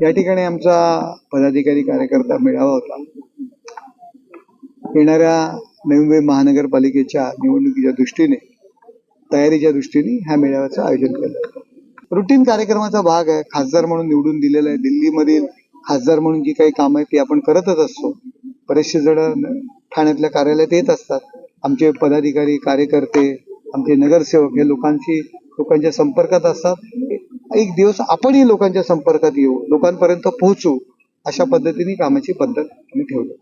या ठिकाणी आमचा पदाधिकारी कार्यकर्ता मेळावा होता. येणाऱ्या नवी मुंबई महानगरपालिकेच्या निवडणुकीच्या दृष्टीने तयारीच्या दृष्टीने ह्या मेळाव्याचं आयोजन केलं. रुटीन कार्यक्रमाचा भाग आहे. खासदार म्हणून निवडून दिलेला आहे. दिल्लीमधील खासदार म्हणून जी काही कामं आहेत ती आपण करतच असतो. बरेचसे जण ठाण्यातल्या कार्यालयात येत असतात. आमचे पदाधिकारी कार्यकर्ते आमचे नगरसेवक हे लोकांशी लोकांच्या संपर्कात असतात. एक दिवस आपणही लोकांच्या संपर्कात येऊ लोकांपर्यंत पोहोचू अशा पद्धतीने कामाची पद्धत आम्ही ठेवली.